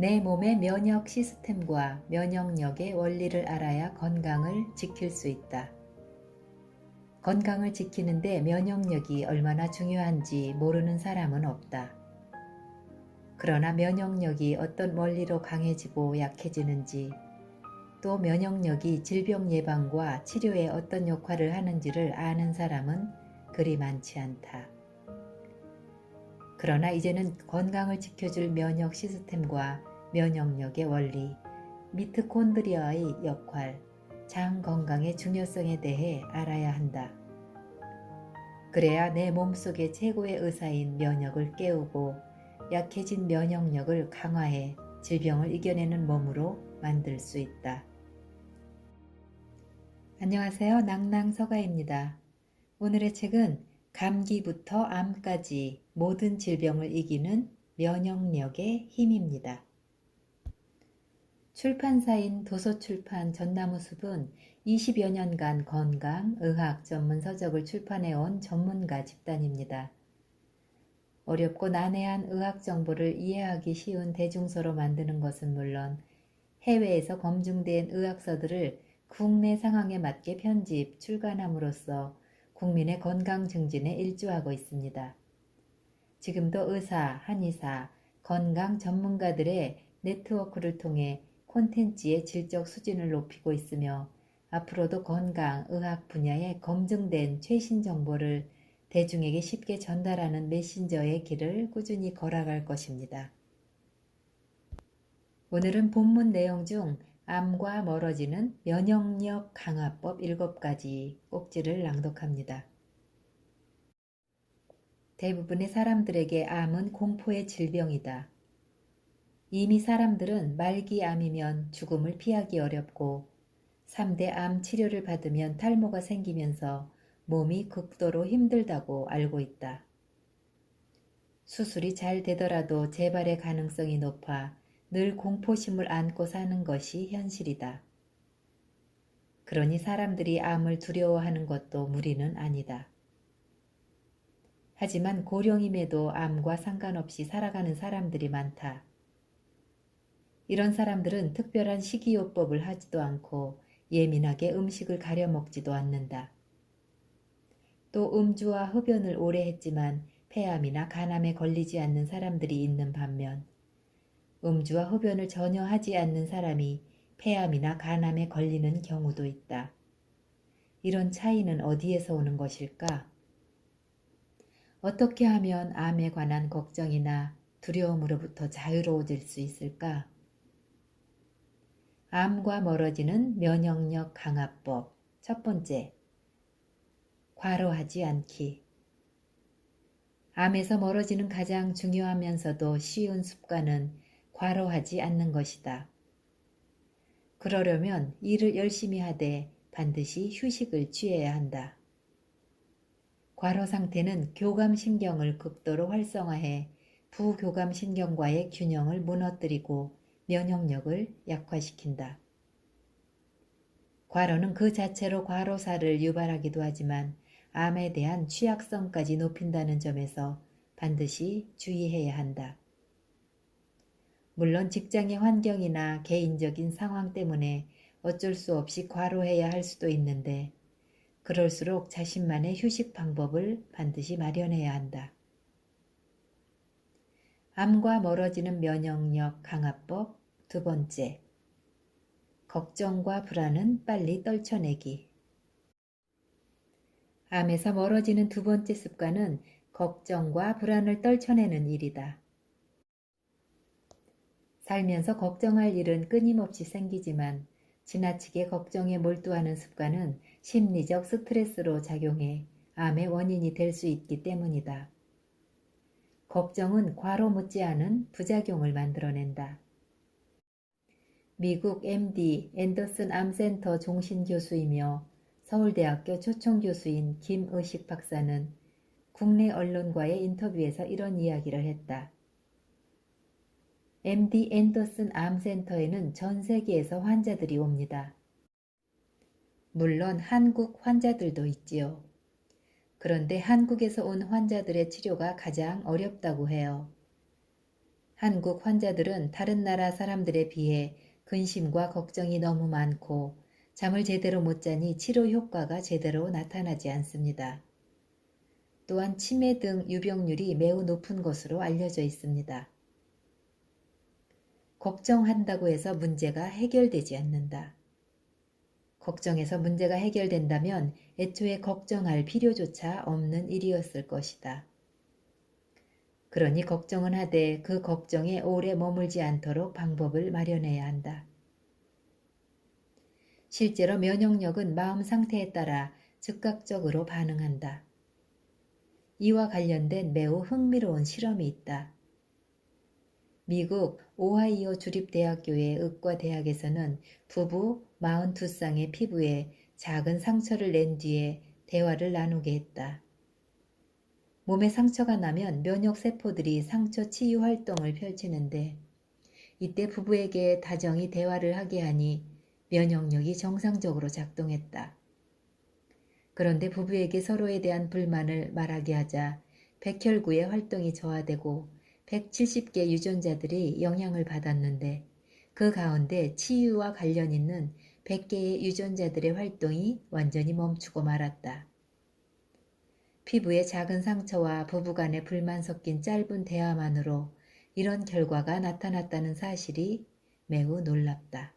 내 몸의 면역 시스템과 면역력의 원리를 알아야 건강을 지킬 수 있다. 건강을 지키는데 면역력이 얼마나 중요한지 모르는 사람은 없다. 그러나 면역력이 어떤 원리로 강해지고 약해지는지 또 면역력이 질병 예방과 치료에 어떤 역할을 하는지를 아는 사람은 그리 많지 않다. 그러나 이제는 건강을 지켜줄 면역 시스템과 면역력의 원리, 미트콘드리아의 역할, 장 건강의 중요성에 대해 알아야 한다. 그래야 내 몸속의 최고의 의사인 면역을 깨우고 약해진 면역력을 강화해 질병을 이겨내는 몸으로 만들 수 있다. 안녕하세요. 낭낭서가입니다. 오늘의 책은 감기부터 암까지 모든 질병을 이기는 면역력의 힘입니다. 출판사인 도서출판 전나무숲은 20여 년간 건강, 의학 전문 서적을 출판해온 전문가 집단입니다. 어렵고 난해한 의학 정보를 이해하기 쉬운 대중서로 만드는 것은 물론 해외에서 검증된 의학서들을 국내 상황에 맞게 편집, 출간함으로써 국민의 건강 증진에 일조하고 있습니다. 지금도 의사, 한의사, 건강 전문가들의 네트워크를 통해 콘텐츠의 질적 수준을 높이고 있으며 앞으로도 건강, 의학 분야에 검증된 최신 정보를 대중에게 쉽게 전달하는 메신저의 길을 꾸준히 걸어갈 것입니다. 오늘은 본문 내용 중 암과 멀어지는 면역력 강화법 7가지 꼭지를 낭독합니다. 대부분의 사람들에게 암은 공포의 질병이다. 이미 사람들은 말기 암이면 죽음을 피하기 어렵고 3대 암 치료를 받으면 탈모가 생기면서 몸이 극도로 힘들다고 알고 있다. 수술이 잘 되더라도 재발의 가능성이 높아 늘 공포심을 안고 사는 것이 현실이다. 그러니 사람들이 암을 두려워하는 것도 무리는 아니다. 하지만 고령임에도 암과 상관없이 살아가는 사람들이 많다. 이런 사람들은 특별한 식이요법을 하지도 않고 예민하게 음식을 가려 먹지도 않는다. 또 음주와 흡연을 오래 했지만 폐암이나 간암에 걸리지 않는 사람들이 있는 반면 음주와 흡연을 전혀 하지 않는 사람이 폐암이나 간암에 걸리는 경우도 있다. 이런 차이는 어디에서 오는 것일까? 어떻게 하면 암에 관한 걱정이나 두려움으로부터 자유로워질 수 있을까? 암과 멀어지는 면역력 강화법 첫 번째, 과로하지 않기. 암에서 멀어지는 가장 중요하면서도 쉬운 습관은 과로하지 않는 것이다. 그러려면 일을 열심히 하되 반드시 휴식을 취해야 한다. 과로 상태는 교감신경을 극도로 활성화해 부교감신경과의 균형을 무너뜨리고 면역력을 약화시킨다. 과로는 그 자체로 과로사를 유발하기도 하지만 암에 대한 취약성까지 높인다는 점에서 반드시 주의해야 한다. 물론 직장의 환경이나 개인적인 상황 때문에 어쩔 수 없이 과로해야 할 수도 있는데 그럴수록 자신만의 휴식 방법을 반드시 마련해야 한다. 암과 멀어지는 면역력 강화법 두 번째, 걱정과 불안은 빨리 떨쳐내기. 암에서 멀어지는 두 번째 습관은 걱정과 불안을 떨쳐내는 일이다. 살면서 걱정할 일은 끊임없이 생기지만 지나치게 걱정에 몰두하는 습관은 심리적 스트레스로 작용해 암의 원인이 될 수 있기 때문이다. 걱정은 과로 못지않은 부작용을 만들어낸다. 미국 MD 앤더슨 암센터 종신 교수이며 서울대학교 초청 교수인 김의식 박사는 국내 언론과의 인터뷰에서 이런 이야기를 했다. MD 앤더슨 암센터에는 전 세계에서 환자들이 옵니다. 물론 한국 환자들도 있지요. 그런데 한국에서 온 환자들의 치료가 가장 어렵다고 해요. 한국 환자들은 다른 나라 사람들에 비해 근심과 걱정이 너무 많고 잠을 제대로 못 자니 치료 효과가 제대로 나타나지 않습니다. 또한 치매 등 유병률이 매우 높은 것으로 알려져 있습니다. 걱정한다고 해서 문제가 해결되지 않는다. 걱정해서 문제가 해결된다면 애초에 걱정할 필요조차 없는 일이었을 것이다. 그러니 걱정은 하되 그 걱정에 오래 머물지 않도록 방법을 마련해야 한다. 실제로 면역력은 마음 상태에 따라 즉각적으로 반응한다. 이와 관련된 매우 흥미로운 실험이 있다. 미국 오하이오 주립대학교의 의과대학에서는 부부 42쌍의 피부에 작은 상처를 낸 뒤에 대화를 나누게 했다. 몸에 상처가 나면 면역세포들이 상처 치유 활동을 펼치는데 이때 부부에게 다정히 대화를 하게 하니 면역력이 정상적으로 작동했다. 그런데 부부에게 서로에 대한 불만을 말하게 하자 백혈구의 활동이 저하되고 170개 유전자들이 영향을 받았는데 그 가운데 치유와 관련 있는 100개의 유전자들의 활동이 완전히 멈추고 말았다. 피부의 작은 상처와 부부간의 불만 섞인 짧은 대화만으로 이런 결과가 나타났다는 사실이 매우 놀랍다.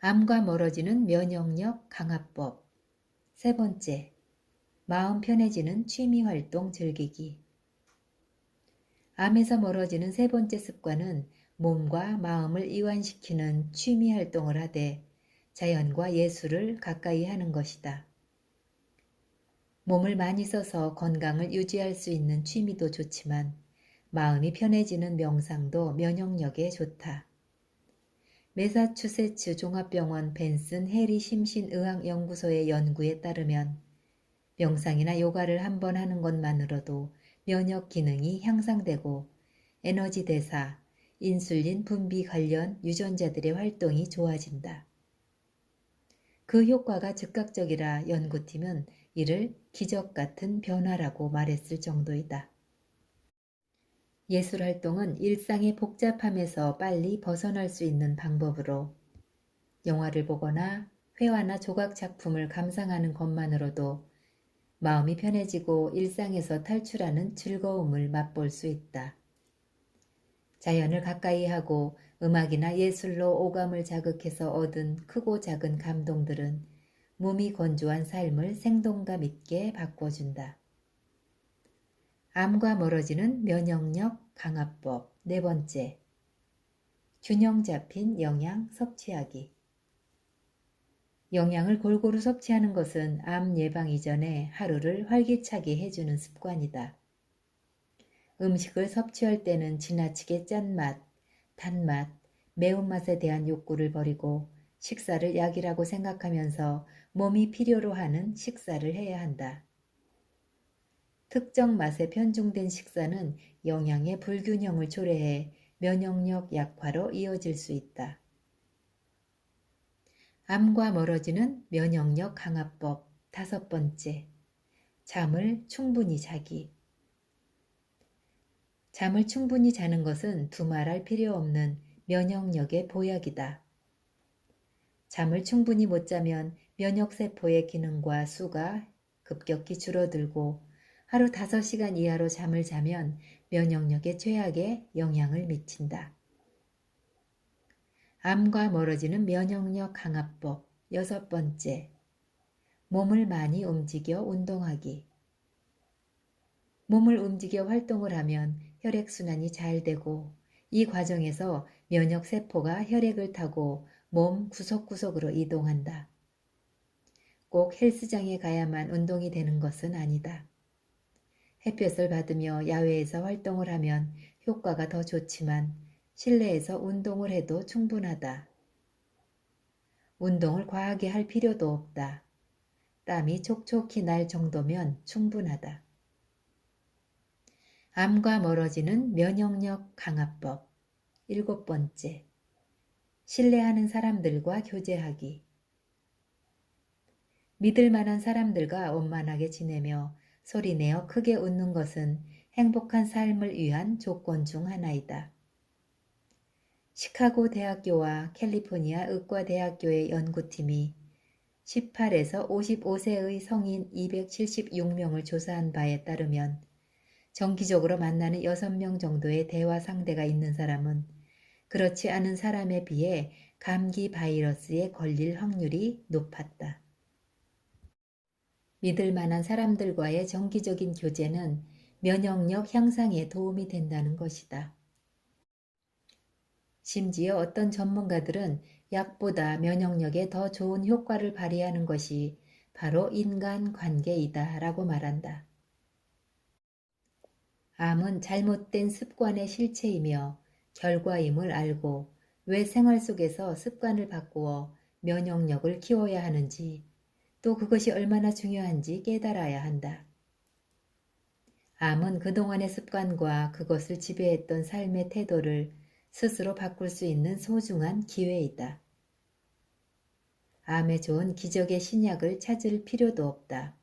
암과 멀어지는 면역력 강화법. 세 번째, 마음 편해지는 취미 활동 즐기기. 암에서 멀어지는 세 번째 습관은 몸과 마음을 이완시키는 취미 활동을 하되 자연과 예술을 가까이 하는 것이다. 몸을 많이 써서 건강을 유지할 수 있는 취미도 좋지만 마음이 편해지는 명상도 면역력에 좋다. 메사추세츠 종합병원 벤슨 해리 심신의학연구소의 연구에 따르면 명상이나 요가를 한 번 하는 것만으로도 면역 기능이 향상되고 에너지 대사, 인슐린 분비 관련 유전자들의 활동이 좋아진다. 그 효과가 즉각적이라 연구팀은 이를 기적 같은 변화라고 말했을 정도이다. 예술 활동은 일상의 복잡함에서 빨리 벗어날 수 있는 방법으로 영화를 보거나 회화나 조각 작품을 감상하는 것만으로도 마음이 편해지고 일상에서 탈출하는 즐거움을 맛볼 수 있다. 자연을 가까이 하고 음악이나 예술로 오감을 자극해서 얻은 크고 작은 감동들은 몸이 건조한 삶을 생동감 있게 바꿔준다. 암과 멀어지는 면역력 강화법 네 번째 균형 잡힌 영양 섭취하기 영양을 골고루 섭취하는 것은 암 예방 이전에 하루를 활기차게 해주는 습관이다. 음식을 섭취할 때는 지나치게 짠맛, 단맛, 매운맛에 대한 욕구를 버리고 식사를 약이라고 생각하면서 몸이 필요로 하는 식사를 해야 한다. 특정 맛에 편중된 식사는 영양의 불균형을 초래해 면역력 약화로 이어질 수 있다. 암과 멀어지는 면역력 강화법 다섯 번째, 잠을 충분히 자기. 잠을 충분히 자는 것은 두말할 필요 없는 면역력의 보약이다. 잠을 충분히 못 자면 면역세포의 기능과 수가 급격히 줄어들고 하루 5시간 이하로 잠을 자면 면역력에 최악의 영향을 미친다. 암과 멀어지는 면역력 강화법 여섯 번째, 몸을 많이 움직여 운동하기. 몸을 움직여 활동을 하면 혈액순환이 잘 되고 이 과정에서 면역세포가 혈액을 타고 몸 구석구석으로 이동한다. 꼭 헬스장에 가야만 운동이 되는 것은 아니다. 햇볕을 받으며 야외에서 활동을 하면 효과가 더 좋지만 실내에서 운동을 해도 충분하다. 운동을 과하게 할 필요도 없다. 땀이 촉촉히 날 정도면 충분하다. 암과 멀어지는 면역력 강화법 일곱 번째 신뢰하는 사람들과 교제하기 믿을 만한 사람들과 원만하게 지내며 소리내어 크게 웃는 것은 행복한 삶을 위한 조건 중 하나이다. 시카고 대학교와 캘리포니아 의과대학교의 연구팀이 18에서 55세의 성인 276명을 조사한 바에 따르면 정기적으로 만나는 6명 정도의 대화 상대가 있는 사람은 그렇지 않은 사람에 비해 감기 바이러스에 걸릴 확률이 높았다. 믿을 만한 사람들과의 정기적인 교제는 면역력 향상에 도움이 된다는 것이다. 심지어 어떤 전문가들은 약보다 면역력에 더 좋은 효과를 발휘하는 것이 바로 인간 관계이다 라고 말한다. 암은 잘못된 습관의 실체이며 결과임을 알고 왜 생활 속에서 습관을 바꾸어 면역력을 키워야 하는지 또 그것이 얼마나 중요한지 깨달아야 한다. 암은 그동안의 습관과 그것을 지배했던 삶의 태도를 스스로 바꿀 수 있는 소중한 기회이다. 암에 좋은 기적의 신약을 찾을 필요도 없다.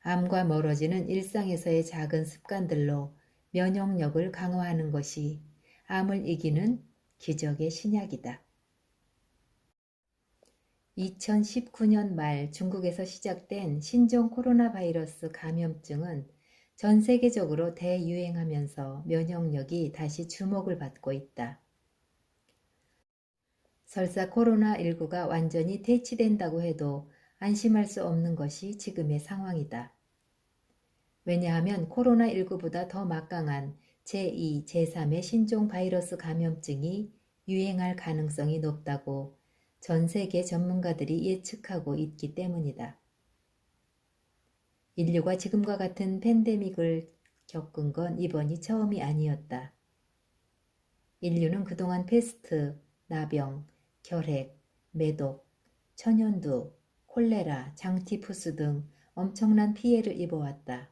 암과 멀어지는 일상에서의 작은 습관들로 면역력을 강화하는 것이 암을 이기는 기적의 신약이다. 2019년 말 중국에서 시작된 신종 코로나 바이러스 감염증은 전 세계적으로 대유행하면서 면역력이 다시 주목을 받고 있다. 설사 코로나19가 완전히 퇴치된다고 해도 안심할 수 없는 것이 지금의 상황이다. 왜냐하면 코로나19보다 더 막강한 제2, 제3의 신종 바이러스 감염증이 유행할 가능성이 높다고 전 세계 전문가들이 예측하고 있기 때문이다. 인류가 지금과 같은 팬데믹을 겪은 건 이번이 처음이 아니었다. 인류는 그동안 페스트, 나병, 결핵, 매독, 천연두, 콜레라, 장티푸스 등 엄청난 피해를 입어왔다.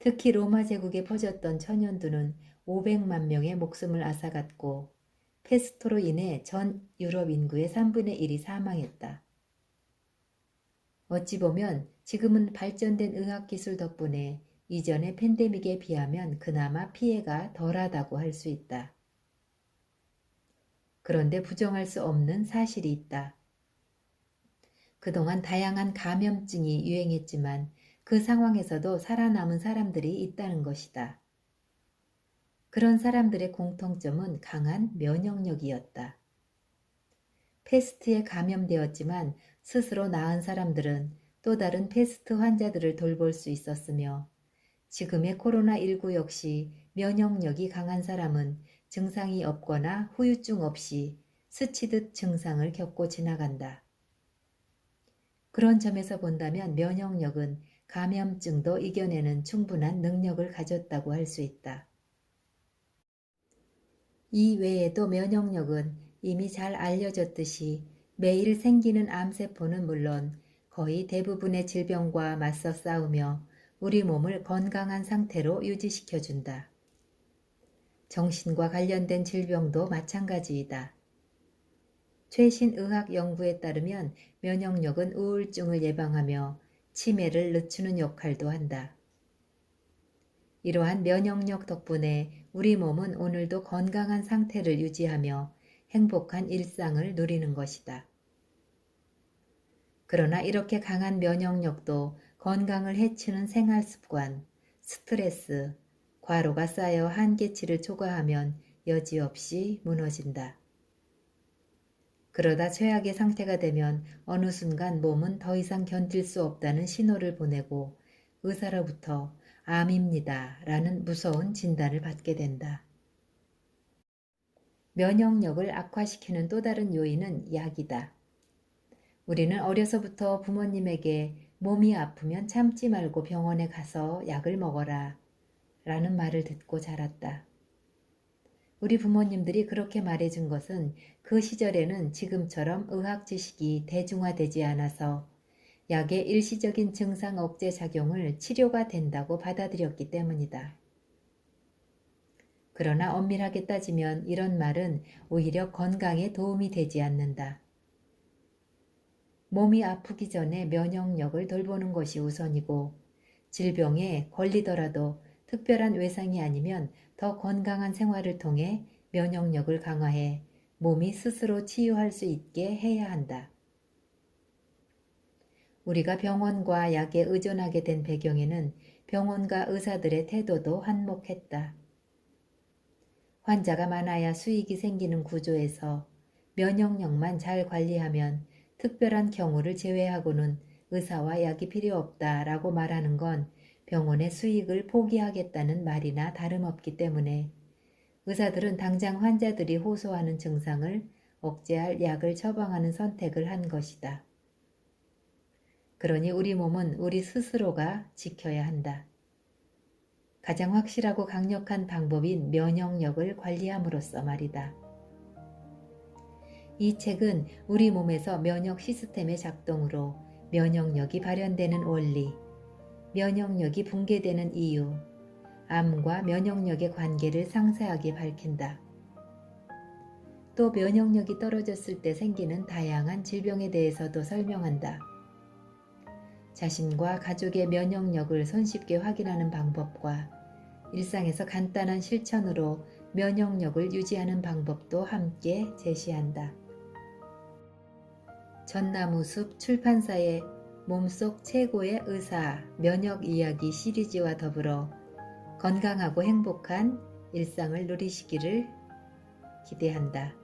특히 로마 제국에 퍼졌던 천연두는 500만 명의 목숨을 앗아갔고 페스토로 인해 전 유럽 인구의 3분의 1이 사망했다. 어찌 보면 지금은 발전된 의학기술 덕분에 이전의 팬데믹에 비하면 그나마 피해가 덜하다고 할 수 있다. 그런데 부정할 수 없는 사실이 있다. 그동안 다양한 감염증이 유행했지만 그 상황에서도 살아남은 사람들이 있다는 것이다. 그런 사람들의 공통점은 강한 면역력이었다. 페스트에 감염되었지만 스스로 나은 사람들은 또 다른 페스트 환자들을 돌볼 수 있었으며 지금의 코로나19 역시 면역력이 강한 사람은 증상이 없거나 후유증 없이 스치듯 증상을 겪고 지나간다. 그런 점에서 본다면 면역력은 감염증도 이겨내는 충분한 능력을 가졌다고 할 수 있다. 이 외에도 면역력은 이미 잘 알려졌듯이 매일 생기는 암세포는 물론 거의 대부분의 질병과 맞서 싸우며 우리 몸을 건강한 상태로 유지시켜준다. 정신과 관련된 질병도 마찬가지이다. 최신 의학 연구에 따르면 면역력은 우울증을 예방하며 치매를 늦추는 역할도 한다. 이러한 면역력 덕분에 우리 몸은 오늘도 건강한 상태를 유지하며 행복한 일상을 누리는 것이다. 그러나 이렇게 강한 면역력도 건강을 해치는 생활 습관, 스트레스, 과로가 쌓여 한계치를 초과하면 여지없이 무너진다. 그러다 최악의 상태가 되면 어느 순간 몸은 더 이상 견딜 수 없다는 신호를 보내고 의사로부터 암입니다. 라는 무서운 진단을 받게 된다. 면역력을 악화시키는 또 다른 요인은 약이다. 우리는 어려서부터 부모님에게 몸이 아프면 참지 말고 병원에 가서 약을 먹어라 라는 말을 듣고 자랐다. 우리 부모님들이 그렇게 말해준 것은 그 시절에는 지금처럼 의학 지식이 대중화되지 않아서 약의 일시적인 증상 억제 작용을 치료가 된다고 받아들였기 때문이다. 그러나 엄밀하게 따지면 이런 말은 오히려 건강에 도움이 되지 않는다. 몸이 아프기 전에 면역력을 돌보는 것이 우선이고 질병에 걸리더라도 특별한 외상이 아니면 더 건강한 생활을 통해 면역력을 강화해 몸이 스스로 치유할 수 있게 해야 한다. 우리가 병원과 약에 의존하게 된 배경에는 병원과 의사들의 태도도 한몫했다. 환자가 많아야 수익이 생기는 구조에서 면역력만 잘 관리하면 특별한 경우를 제외하고는 의사와 약이 필요 없다라고 말하는 건 병원의 수익을 포기하겠다는 말이나 다름없기 때문에 의사들은 당장 환자들이 호소하는 증상을 억제할 약을 처방하는 선택을 한 것이다. 그러니 우리 몸은 우리 스스로가 지켜야 한다. 가장 확실하고 강력한 방법인 면역력을 관리함으로써 말이다. 이 책은 우리 몸에서 면역 시스템의 작동으로 면역력이 발현되는 원리, 면역력이 붕괴되는 이유, 암과 면역력의 관계를 상세하게 밝힌다. 또 면역력이 떨어졌을 때 생기는 다양한 질병에 대해서도 설명한다. 자신과 가족의 면역력을 손쉽게 확인하는 방법과 일상에서 간단한 실천으로 면역력을 유지하는 방법도 함께 제시한다. 전나무숲 출판사의 몸속 최고의 의사 면역 이야기 시리즈와 더불어 건강하고 행복한 일상을 누리시기를 기대한다.